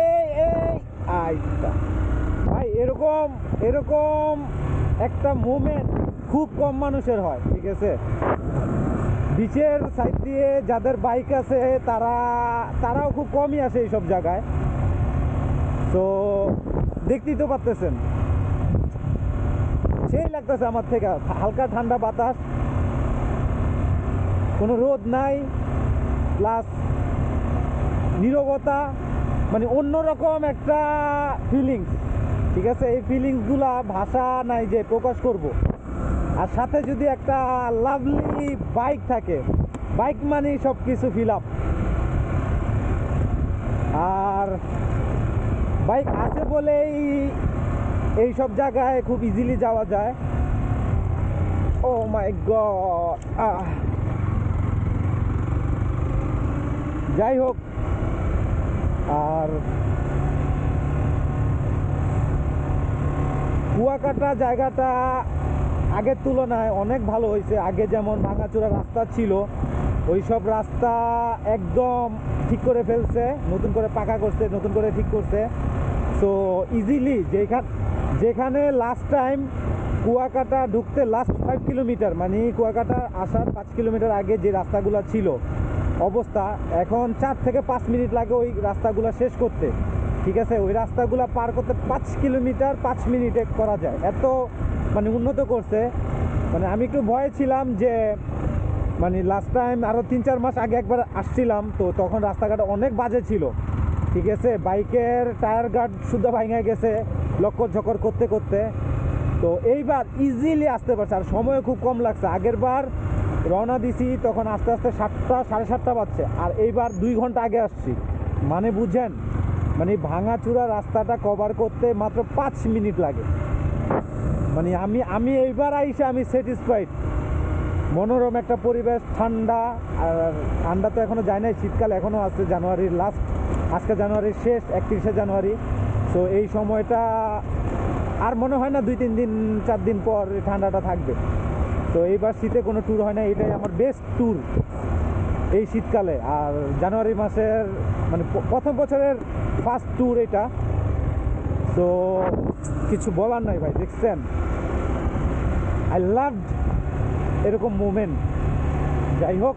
এই এই আইতা ভাই, এরকম এরকম একটা মুভমেন্ট খুব কম মানুষের হয়, ঠিক আছে? বিচের সাইড দিয়ে যাদের বাইক আছে, তারা, তারাও খুব কমই আসে এইসব জায়গায়। তো, দেখতেই তো পারতেছেন। সেই লাগতেছে আমার থেকে, হালকা ঠান্ডা বাতাস, কোনো রোদ নাই প্লাস নীরবতা মানে অন্যরকম একটা ফিলিংস ঠিক আছে? এই ফিলিংসগুলা ভাষা নাই যে প্রকাশ করব। আর সাথে যদি একটা লাভলি বাইক থাকে বাইক মানে সব কিছু ফিল আপ আর বাইক আছে বলেই এই সব জায়গায় খুব ইজিলি যাওয়া যায়। ও মাই গড যাই হোক আর কুয়াকাটা জায়গাটা আগের তুলনায় অনেক ভালো হয়েছে। আগে যেমন ভাঙাচোরা রাস্তা ছিল ওই সব রাস্তা একদম ঠিক করে ফেলছে, নতুন করে পাকা করছে, নতুন করে ঠিক করছে। সো ইজিলি যেখান যেখানে লাস্ট টাইম কুয়াকাটা ঢুকতে লাস্ট ফাইভ কিলোমিটার মানে কুয়াকাটা আসার পাঁচ কিলোমিটার আগে যে রাস্তাগুলো ছিল অবস্থা। এখন চার থেকে পাঁচ মিনিট লাগে ওই রাস্তাগুলো শেষ করতে। ঠিক আছে? ওই রাস্তাগুলো পার করতে পাঁচ কিলোমিটার পাঁচ মিনিটে করা যায়। এত মানে উন্নত করছে। মানে আমি একটু ভয়ে ছিলাম যে মানে লাস্ট টাইম আরও তিন চার মাস আগে একবার আসছিলাম, তো তখন রাস্তাঘাট অনেক বাজে ছিল। ঠিক আছে? বাইকের টায়ার গার্ড শুদ্ধ ভাঙে গেছে, লক্কর ঝকর করতে করতে। তো এইবার ইজিলি আসতে পারছে। আর সময় খুব কম লাগছে। আগের বার রওনা দিছি, তখন আস্তে আস্তে সাতটা, সাড়ে সাতটা বাজছে। আর এইবার দুই ঘণ্টা আগে আসছি। মানে বুঝেন মানে ভাঙাচুরা রাস্তাটা কভার করতে মাত্র পাঁচ মিনিট লাগে। মানে আমি আমি এইবার আইসে আমি স্যাটিসফাইড মনোরম একটা পরিবেশ, ঠান্ডা, আর ঠান্ডা তো এখনও যায় নাই, শীতকাল এখনও আছে, জানুয়ারির লাস্ট আজকে জানুয়ারির শেষ, একত্রিশে জানুয়ারি। তো এই সময়টা আর মনে হয় না দুই, তিন দিন, চার দিন পর ঠান্ডাটা থাকবে। তো এইবার শীতে কোনো ট্যুর হয় না, এটাই আমার বেস্ট ট্যুর এই শীতকালে। আর জানুয়ারি মাসের মানে প্রথম বছরের ফার্স্ট ট্যুর এটা। তো কিছু বলার নাই ভাই, দেখছেন? আই লাভ এরকম মুমেন্ট যাই হোক